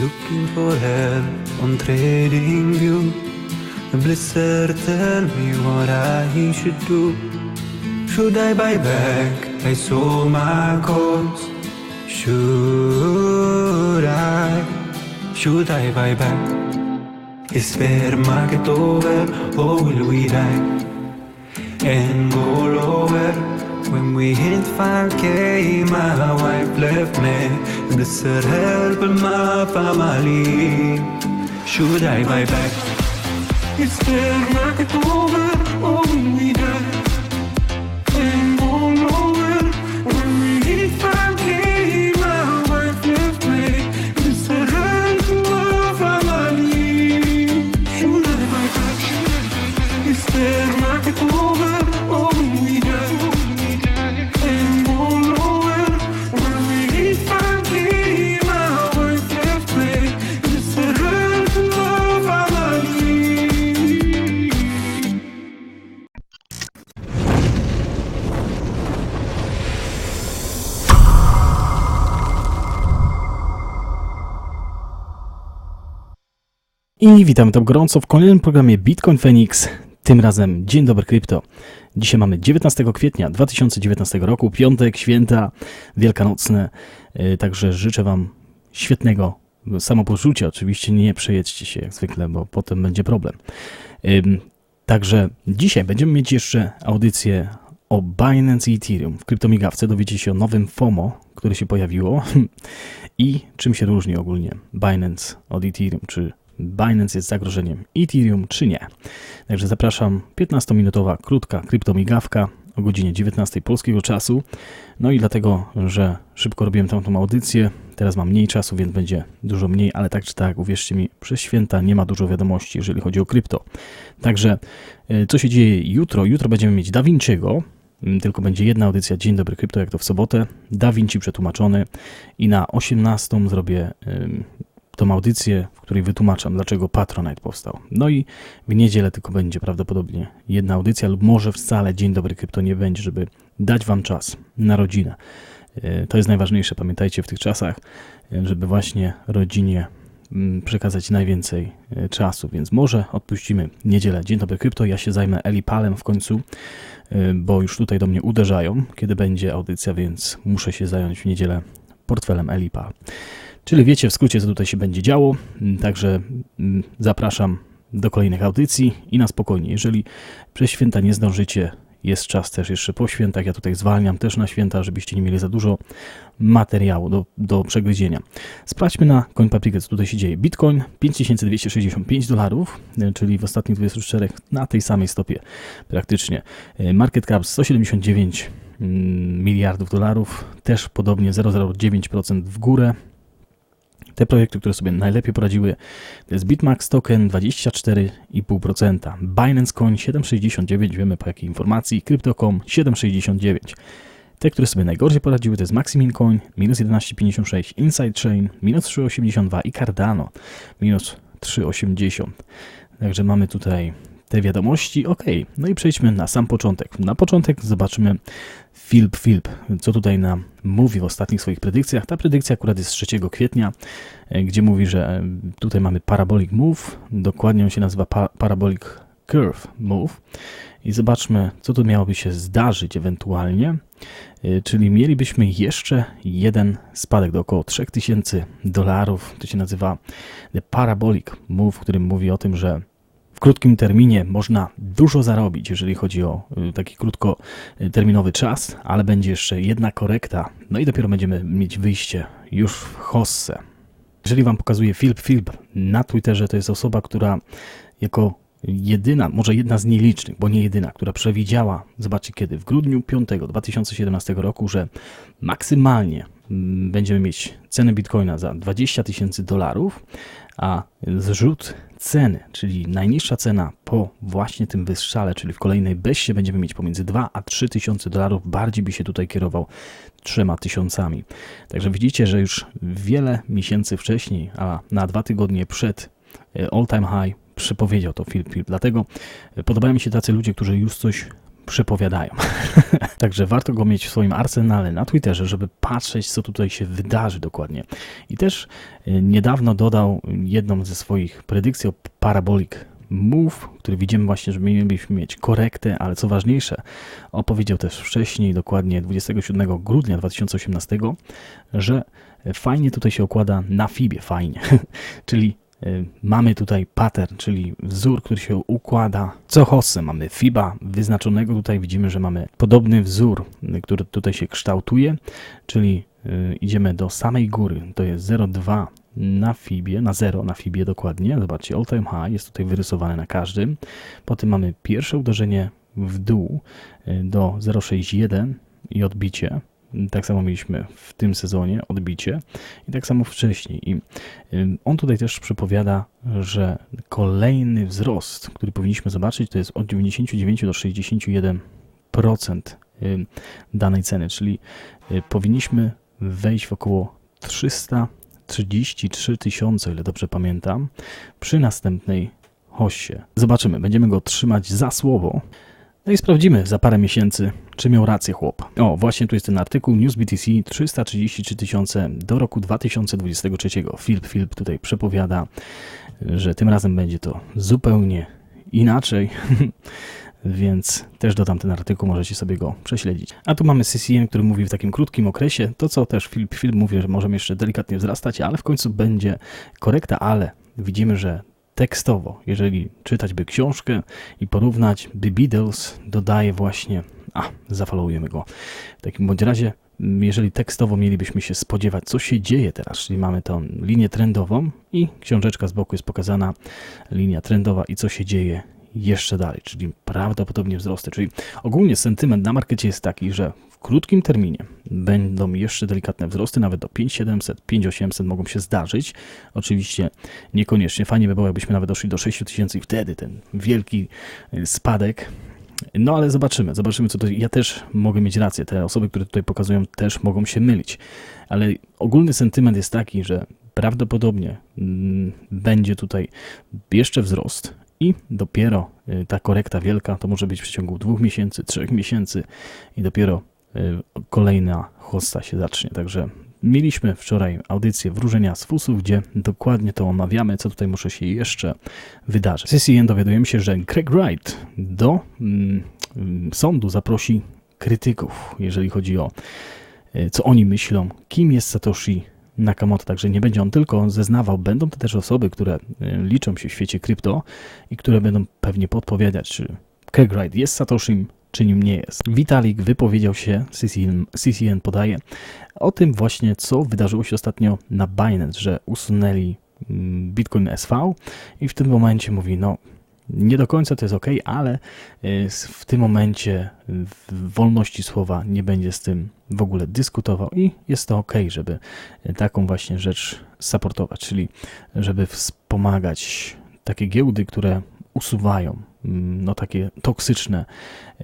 Looking for help on trading view. The Blizzard, tell me what I should do. Should I buy back? I sold my calls. Should I? Should I buy back? Is fair market over or will we die? And go lower when we hit 5K, my wife left me. And this said help my family Should I buy back? It's been like a over, oh, we die I witamy tam gorąco w kolejnym programie Bitcoin Phoenix. Tym razem Dzień Dobry Krypto. Dzisiaj mamy 19 kwietnia 2019 roku, piątek, święta wielkanocne. Yy, Także życzę Wam świetnego samopoczucia. Oczywiście nie przejedźcie się jak zwykle, bo potem będzie problem. Także dzisiaj będziemy mieć jeszcze audycję o Binance i Ethereum. W kryptomigawce dowiecie się o nowym FOMO, które się pojawiło i czym się różni ogólnie Binance od Ethereum, czy Binance jest zagrożeniem Ethereum, czy nie. Także zapraszam, 15-minutowa, krótka kryptomigawka o godzinie 19 polskiego czasu. No i dlatego, że szybko robiłem tamtą audycję, teraz mam mniej czasu, więc będzie dużo mniej, ale tak czy tak, uwierzcie mi, przez święta nie ma dużo wiadomości, jeżeli chodzi o krypto. Także e, co się dzieje jutro? Jutro będziemy mieć Da Vinci'ego, tylko będzie jedna audycja Dzień Dobry Krypto, jak to w sobotę. Da Vinci przetłumaczony i na 18 zrobię tą audycję, w której wytłumaczam, dlaczego Patronite powstał. No i w niedzielę tylko będzie prawdopodobnie jedna audycja, lub może wcale Dzień Dobry Krypto nie będzie, żeby dać Wam czas na rodzinę. Yy, To jest najważniejsze, pamiętajcie w tych czasach, yy, żeby właśnie rodzinie mm, przekazać najwięcej yy, czasu, więc może odpuścimy niedzielę Dzień Dobry Krypto, ja się zajmę Elipalem w końcu, bo już tutaj do mnie uderzają, kiedy będzie audycja, więc muszę się zająć w niedzielę portfelem Elipal. Czyli wiecie w skrócie, co tutaj się będzie działo, Mm, także mm, zapraszam do kolejnych audycji i na spokojnie. Jeżeli przez święta nie zdążycie, jest czas też jeszcze po świętach, ja tutaj zwalniam też na święta, żebyście nie mieli za dużo materiału do, do przegryzienia. Sprawdźmy na CoinPaprikę, co tutaj się dzieje. Bitcoin 5265 dolarów, y, czyli w ostatnich 24 na tej samej stopie praktycznie. Y, Market cap 179 mm, miliardów dolarów, też podobnie 0,09% w górę. Te projekty, które sobie najlepiej poradziły, to jest Bitmax Token 24,5%, Binance Coin 7,69, wiemy po jakiej informacji, Crypto.com 7,69. Te, które sobie najgorzej poradziły, to jest Maximin Coin minus 11,56, Inside Chain minus 3,82 i Cardano minus 3,80. Także mamy tutaj te wiadomości. Ok, no i przejdźmy na sam początek. Na początek zobaczymy Philip Philip, co tutaj nam mówi w ostatnich swoich predykcjach. Ta predykcja akurat jest z 3 kwietnia, e, gdzie mówi, że e, tutaj mamy Parabolic Move, dokładnie on się nazywa pa Parabolic Curve Move. I zobaczmy, co tu miałoby się zdarzyć ewentualnie. E, Czyli mielibyśmy jeszcze jeden spadek do około 3000 dolarów. To się nazywa The Parabolic Move, w którym mówi o tym, że w krótkim terminie można dużo zarobić, jeżeli chodzi o y, taki krótkoterminowy czas, ale będzie jeszcze jedna korekta, no i dopiero będziemy mieć wyjście już w hossę. Jeżeli Wam pokazuję Filip Filip na Twitterze, to jest osoba, która jako jedyna, może jedna z nielicznych, bo nie jedyna, która przewidziała, zobaczcie kiedy, w grudniu 5 2017 roku, że maksymalnie będziemy mieć cenę bitcoina za 20 tysięcy dolarów, a zrzut ceny, czyli najniższa cena po właśnie tym wystrzale, czyli w kolejnej beście będziemy mieć pomiędzy 2 a 3 tysiące dolarów, bardziej by się tutaj kierował trzema tysiącami. Także widzicie, że już wiele miesięcy wcześniej, a na dwa tygodnie przed e, all time high przepowiedział to Philip. Dlatego e, podobają mi się tacy ludzie, którzy już coś przepowiadają. Także warto go mieć w swoim arsenale na Twitterze, żeby patrzeć, co tutaj się wydarzy dokładnie. I też y, niedawno dodał jedną ze swoich predykcji o Parabolic Move, który widzimy właśnie, że mielibyśmy mieć korektę, ale co ważniejsze, opowiedział też wcześniej, dokładnie 27 grudnia 2018, że fajnie tutaj się okłada na FIBie, fajnie, czyli mamy tutaj pattern, czyli wzór, który się układa co. Mamy FIBA wyznaczonego, tutaj widzimy, że mamy podobny wzór, y, który tutaj się kształtuje, czyli y, idziemy do samej góry, to jest 0,2 na FIBie, na 0 na FIBie dokładnie. Zobaczcie, all time high jest tutaj wyrysowane na każdym. Potem mamy pierwsze uderzenie w dół do 0,61 i odbicie. Tak samo mieliśmy w tym sezonie odbicie i tak samo wcześniej. I on tutaj też przepowiada, że kolejny wzrost, który powinniśmy zobaczyć, to jest od 99 do 61% danej ceny, czyli powinniśmy wejść w około 333 tysiące, ile dobrze pamiętam, przy następnej hoście. Zobaczymy, będziemy go trzymać za słowo. No i sprawdzimy za parę miesięcy, czy miał rację chłop. O, właśnie tu jest ten artykuł News BTC 333 tysiące do roku 2023. Philip Philip tutaj przepowiada, że tym razem będzie to zupełnie inaczej. Więc też dodam ten artykuł, możecie sobie go prześledzić. A tu mamy CCN, który mówi w takim krótkim okresie, to co też Philip Philip mówi, że możemy jeszcze delikatnie wzrastać, ale w końcu będzie korekta, ale widzimy, że tekstowo, jeżeli czytać by książkę i porównać, by Beatles dodaje właśnie, a, zafollowujemy go. W takim bądź razie, jeżeli tekstowo mielibyśmy się spodziewać, co się dzieje teraz, czyli mamy tą linię trendową i książeczka z boku jest pokazana, linia trendowa i co się dzieje jeszcze dalej, czyli prawdopodobnie wzrosty. Czyli ogólnie sentyment na markecie jest taki, że krótkim terminie będą jeszcze delikatne wzrosty, nawet do 5700, 5800 mogą się zdarzyć. Oczywiście niekoniecznie. Fajnie by było, jakbyśmy nawet doszli do 6000 i wtedy ten wielki y, spadek no ale zobaczymy, zobaczymy co to. Ja też mogę mieć rację, te osoby, które tutaj pokazują, też mogą się mylić. Ale ogólny sentyment jest taki, że prawdopodobnie mm, będzie tutaj jeszcze wzrost i dopiero y, ta korekta wielka to może być w przeciągu dwóch miesięcy, trzech miesięcy i dopiero kolejna hosta się zacznie. Także mieliśmy wczoraj audycję wróżenia z FUSu, gdzie dokładnie to omawiamy, co tutaj muszę się jeszcze wydarzyć. W CCN dowiadujemy się, że Craig Wright do mm, sądu zaprosi krytyków, jeżeli chodzi o y, co oni myślą, kim jest Satoshi Nakamoto, także nie będzie on tylko zeznawał, będą to też osoby, które y, liczą się w świecie krypto i które będą pewnie podpowiadać, czy Wright jest Satoshim, czy nim nie jest. Vitalik wypowiedział się, CCN, CCN podaje, o tym właśnie, co wydarzyło się ostatnio na Binance, że usunęli mm, Bitcoin SV i w tym momencie mówi, no nie do końca to jest ok, ale y, w tym momencie wolności słowa nie będzie z tym w ogóle dyskutował i jest to ok, żeby taką właśnie rzecz supportować, czyli żeby wspomagać takie giełdy, które usuwają no takie toksyczne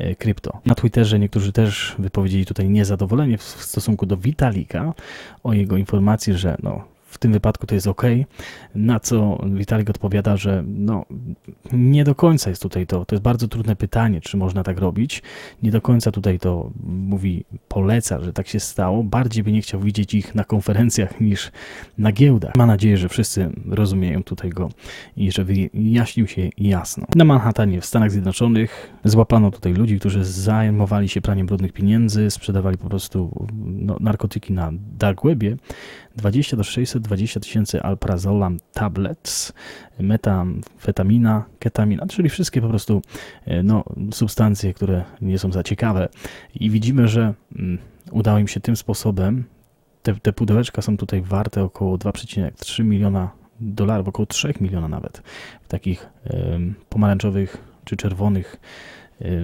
y, krypto. Na Twitterze niektórzy też wypowiedzieli tutaj niezadowolenie w stosunku do Vitalika o jego informacji, że no w tym wypadku to jest ok. Na co Witalik odpowiada, że no, nie do końca jest tutaj to. To jest bardzo trudne pytanie, czy można tak robić. Nie do końca tutaj to mówi, poleca, że tak się stało. Bardziej by nie chciał widzieć ich na konferencjach niż na giełdach. Ma nadzieję, że wszyscy rozumieją tutaj go i że wyjaśnił się jasno. Na Manhattanie w Stanach Zjednoczonych złapano tutaj ludzi, którzy zajmowali się praniem brudnych pieniędzy, sprzedawali po prostu no, narkotyki na dark webie. 20 do 620 tysięcy alprazolam tablets, metamfetamina, ketamina, czyli wszystkie po prostu e, no, substancje, które nie są za ciekawe. I widzimy, że mm, udało im się tym sposobem, te, te pudełeczka są tutaj warte około 2,3 miliona dolarów, około 3 miliona nawet, w takich pomarańczowych czy czerwonych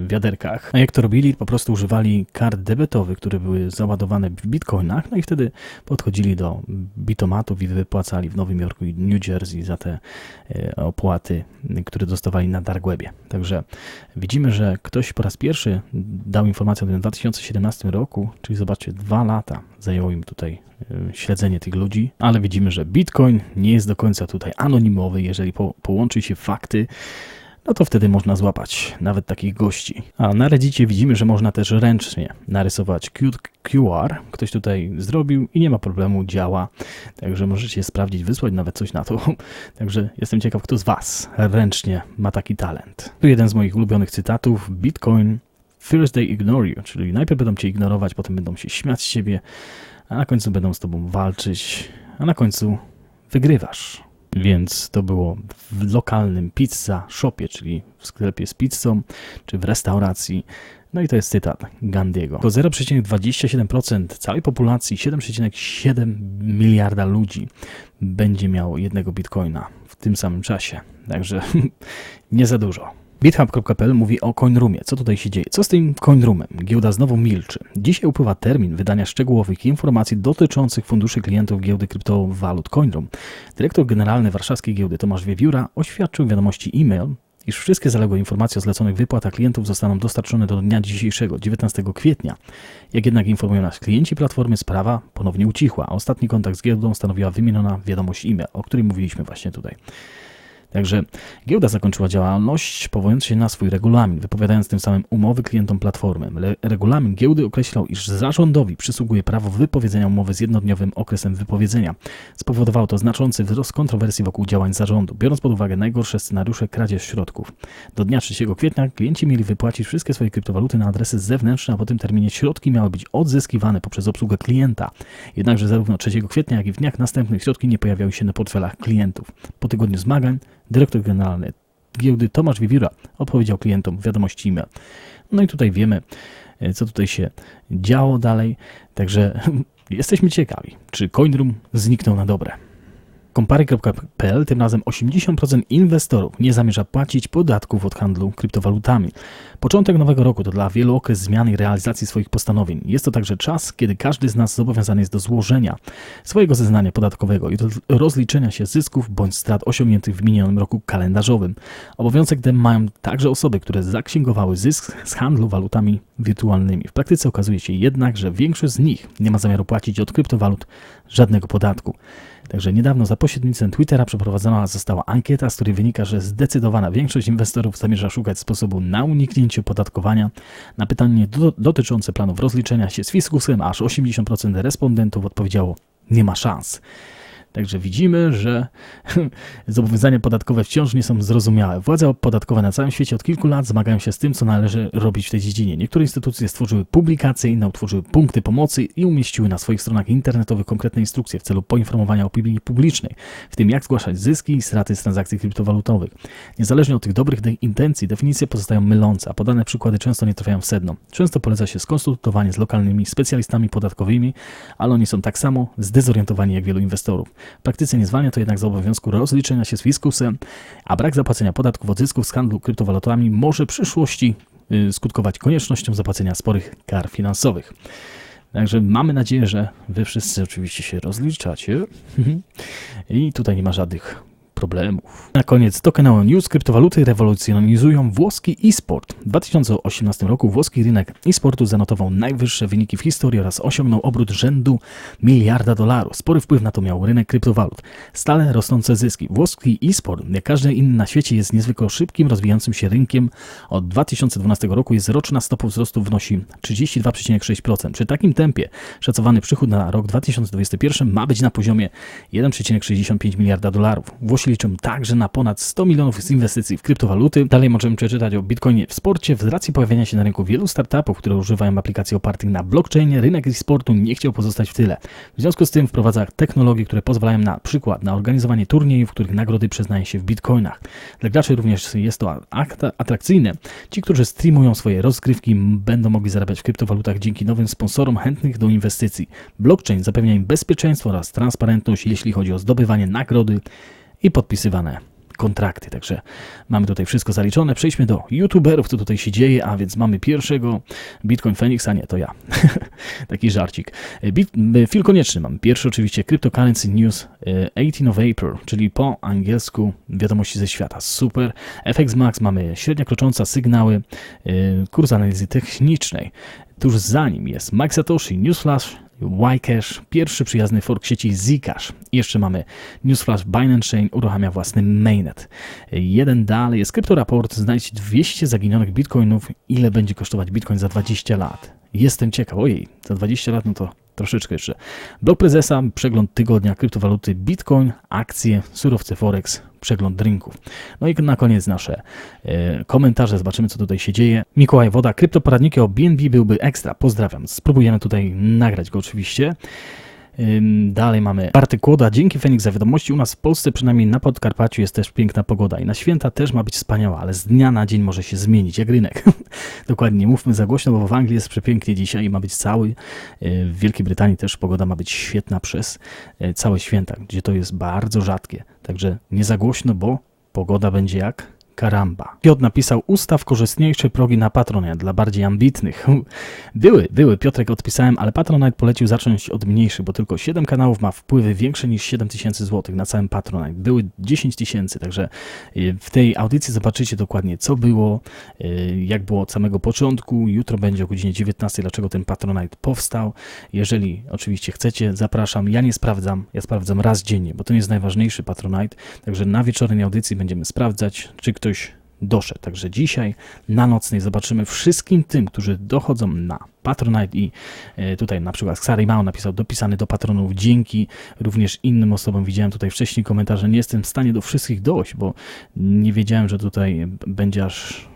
wiaderkach. A jak to robili? Po prostu używali kart debetowych, które były załadowane w bitcoinach, no i wtedy podchodzili do bitomatów i wypłacali w Nowym Jorku i New Jersey za te y, opłaty, które dostawali na dark webie. Także widzimy, że ktoś po raz pierwszy dał informację o tym w 2017 roku, czyli zobaczcie, dwa lata zajęło im tutaj y, śledzenie tych ludzi, ale widzimy, że bitcoin nie jest do końca tutaj anonimowy, jeżeli po, połączy się fakty, no to wtedy można złapać nawet takich gości. A na Reddicie widzimy, że można też ręcznie narysować QR. Ktoś tutaj zrobił i nie ma problemu, działa. Także możecie sprawdzić, wysłać nawet coś na to. Także jestem ciekaw, kto z Was ręcznie ma taki talent. Tu jeden z moich ulubionych cytatów. Bitcoin First they ignore you, czyli najpierw będą cię ignorować, potem będą się śmiać z ciebie, a na końcu będą z tobą walczyć, a na końcu wygrywasz. Więc to było w lokalnym pizza shopie, czyli w sklepie z pizzą, czy w restauracji. No i to jest cytat Gandiego. To 0,27% całej populacji, 7,7 miliarda ludzi będzie miało jednego bitcoina w tym samym czasie. Także nie za dużo. BitHub.pl mówi o CoinRoomie. Co tutaj się dzieje? Co z tym CoinRoomem? Giełda znowu milczy. Dzisiaj upływa termin wydania szczegółowych informacji dotyczących funduszy klientów giełdy kryptowalut CoinRoom. Dyrektor generalny warszawskiej giełdy Tomasz Wiewióra oświadczył w wiadomości e-mail, iż wszystkie zaległe informacje o zleconych wypłatach klientów zostaną dostarczone do dnia dzisiejszego, 19 kwietnia. Jak jednak informują nas klienci platformy, sprawa ponownie ucichła, a ostatni kontakt z giełdą stanowiła wymieniona wiadomość e-mail, o której mówiliśmy właśnie tutaj. Także giełda zakończyła działalność, powołując się na swój regulamin, wypowiadając tym samym umowy klientom platformy. regulamin giełdy określał, iż zarządowi przysługuje prawo wypowiedzenia umowy z jednodniowym okresem wypowiedzenia. Spowodowało to znaczący wzrost kontrowersji wokół działań zarządu, biorąc pod uwagę najgorsze scenariusze kradzież środków. Do dnia 3 kwietnia klienci mieli wypłacić wszystkie swoje kryptowaluty na adresy zewnętrzne, a po tym terminie środki miały być odzyskiwane poprzez obsługę klienta. Jednakże zarówno 3 kwietnia, jak i w dniach następnych środki nie pojawiały się na portfelach klientów. Po tygodniu zmagań dyrektor generalny giełdy Tomasz Wiewióra odpowiedział klientom wiadomości e-mail. No i tutaj wiemy, e, co tutaj się działo dalej, także jesteśmy ciekawi, czy CoinRoom zniknął na dobre. Kompary.pl tym razem 80% inwestorów nie zamierza płacić podatków od handlu kryptowalutami. Początek nowego roku to dla wielu okres zmiany i realizacji swoich postanowień. Jest to także czas, kiedy każdy z nas zobowiązany jest do złożenia swojego zeznania podatkowego i do rozliczenia się zysków bądź strat osiągniętych w minionym roku kalendarzowym. Obowiązek ten mają także osoby, które zaksięgowały zysk z handlu walutami wirtualnymi. W praktyce okazuje się jednak, że większość z nich nie ma zamiaru płacić od kryptowalut żadnego podatku. Także niedawno za pośrednictwem Twittera przeprowadzona została ankieta, z której wynika, że zdecydowana większość inwestorów zamierza szukać sposobu na uniknięcie opodatkowania. Na pytanie do, dotyczące planów rozliczenia się z fiskusem aż 80% respondentów odpowiedziało nie ma szans. Także widzimy, że zobowiązania podatkowe wciąż nie są zrozumiałe. Władze podatkowe na całym świecie od kilku lat zmagają się z tym, co należy robić w tej dziedzinie. Niektóre instytucje stworzyły publikacje, inne utworzyły punkty pomocy i umieściły na swoich stronach internetowych konkretne instrukcje w celu poinformowania opinii publicznej, w tym jak zgłaszać zyski i straty z transakcji kryptowalutowych. Niezależnie od tych dobrych intencji, definicje pozostają mylące, a podane przykłady często nie trafiają w sedno. Często poleca się skonsultowanie z lokalnymi specjalistami podatkowymi, ale oni są tak samo zdezorientowani jak wielu inwestorów. W praktyce nie zwalnia to jednak z obowiązku rozliczenia się z fiskusem, a brak zapłacenia podatków od zysków z handlu kryptowalutami może w przyszłości y, skutkować koniecznością zapłacenia sporych kar finansowych. Także mamy nadzieję, że wy wszyscy oczywiście się rozliczacie i tutaj nie ma żadnych problemów. Na koniec Tokeneo News. Kryptowaluty rewolucjonizują włoski e-sport. W 2018 roku włoski rynek e-sportu zanotował najwyższe wyniki w historii oraz osiągnął obrót rzędu miliarda dolarów. Spory wpływ na to miał rynek kryptowalut. Stale rosnące zyski. Włoski e-sport, jak każdy inny na świecie, jest niezwykle szybkim, rozwijającym się rynkiem. Od 2012 roku jest roczna stopa wzrostu wynosi 32,6%. Przy takim tempie szacowany przychód na rok 2021 ma być na poziomie 1,65 miliarda dolarów. Włosi liczą także na ponad 100 milionów z inwestycji w kryptowaluty. Dalej możemy przeczytać o Bitcoinie w sporcie. Z racji pojawienia się na rynku wielu startupów, które używają aplikacji opartych na blockchainie, rynek e-sportu nie chciał pozostać w tyle. W związku z tym wprowadza technologie, które pozwalają na przykład na organizowanie turniejów, w których nagrody przyznaje się w bitcoinach. Dla graczy również jest to atrakcyjne. Ci, którzy streamują swoje rozgrywki, będą mogli zarabiać w kryptowalutach dzięki nowym sponsorom chętnych do inwestycji. Blockchain zapewnia im bezpieczeństwo oraz transparentność, jeśli chodzi o zdobywanie nagrody i podpisywane kontrakty. Także mamy tutaj wszystko zaliczone. Przejdźmy do youtuberów, co tutaj się dzieje, a więc mamy pierwszego Bitcoin Phoenix, a nie, to ja. Taki żarcik. Bit, Phil Konieczny mam. Pierwszy oczywiście Cryptocurrency News 18 e, of April, czyli po angielsku wiadomości ze świata. Super. FX Max mamy średnia krocząca, sygnały, e, kurs analizy technicznej. Tuż za nim jest Mike Satoshi, Newsflash, Ycash, pierwszy przyjazny fork sieci Zcash. Jeszcze mamy Newsflash Binance Chain uruchamia własny mainnet. Jeden dalej jest kryptoraport, znajdź 200 zaginionych bitcoinów, ile będzie kosztować bitcoin za 20 lat. Jestem ciekaw, ojej, za 20 lat no to troszeczkę jeszcze. Blog prezesa, przegląd tygodnia, kryptowaluty, bitcoin, akcje, surowce forex, przegląd rynków. No i na koniec nasze e, komentarze, zobaczymy co tutaj się dzieje. Mikołaj Woda, kryptoporadniki o BNB byłby ekstra, pozdrawiam. Spróbujemy tutaj nagrać go oczywiście. Dalej mamy Bartek Kłoda. Dzięki Feniks za wiadomości. U nas w Polsce, przynajmniej na Podkarpaciu, jest też piękna pogoda i na święta też ma być wspaniała, ale z dnia na dzień może się zmienić, jak rynek. Dokładnie, nie mówmy za głośno, bo w Anglii jest przepięknie dzisiaj i ma być cały. y, W Wielkiej Brytanii też pogoda ma być świetna przez y, całe święta, gdzie to jest bardzo rzadkie. Także nie za głośno, bo pogoda będzie jak Karamba. Piotr napisał, ustaw korzystniejsze progi na Patronite dla bardziej ambitnych. Były, były, Piotrek odpisałem, ale Patronite polecił zacząć od mniejszych, bo tylko 7 kanałów ma wpływy większe niż 7 tysięcy złotych na całym Patronite. Były 10 tysięcy, także y, w tej audycji zobaczycie dokładnie co było, y, jak było od samego początku. Jutro będzie o godzinie 19, dlaczego ten Patronite powstał. Jeżeli oczywiście chcecie, zapraszam. Ja nie sprawdzam, ja sprawdzam raz dziennie, bo to nie jest najważniejszy Patronite, także na wieczornej audycji będziemy sprawdzać, czy ktoś doszedł. Także dzisiaj na nocnej zobaczymy wszystkim tym, którzy dochodzą na Patronite i e, tutaj na przykład Xary Mao napisał dopisany do patronów dzięki również innym osobom. Widziałem tutaj wcześniej komentarze, nie jestem w stanie do wszystkich dojść, bo nie wiedziałem, że tutaj będzie aż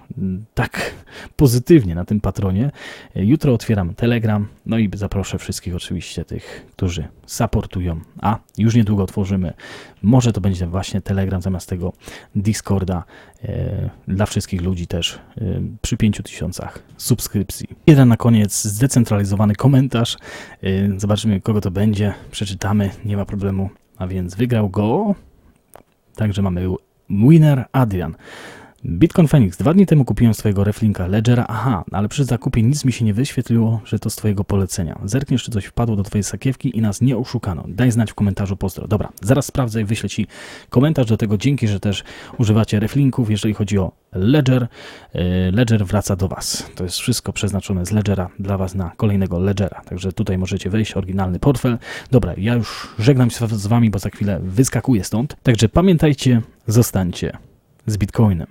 tak pozytywnie na tym patronie. Jutro otwieram Telegram, no i zaproszę wszystkich oczywiście tych, którzy supportują, a już niedługo otworzymy, może to będzie właśnie Telegram zamiast tego Discorda e, dla wszystkich ludzi też e, przy 5000 subskrypcji. Jeden na koniec zdecentralizowany komentarz. E, Zobaczymy kogo to będzie, przeczytamy, nie ma problemu. A więc wygrał go. Także mamy winner Adrian. Bitcoin Phoenix. Dwa dni temu kupiłem swojego reflinka Ledgera. Aha, ale przy zakupie nic mi się nie wyświetliło, że to z twojego polecenia. Zerkniesz, czy coś wpadło do twojej sakiewki i nas nie oszukano. Daj znać w komentarzu pozdro. Dobra, zaraz sprawdzę i wyślę ci komentarz do tego. Dzięki, że też używacie reflinków, jeżeli chodzi o Ledger. Yy, Ledger wraca do was. To jest wszystko przeznaczone z Ledgera dla was na kolejnego Ledgera. Także tutaj możecie wejść, oryginalny portfel. Dobra, ja już żegnam się z wami, bo za chwilę wyskakuję stąd. Także pamiętajcie, zostańcie z Bitcoinem.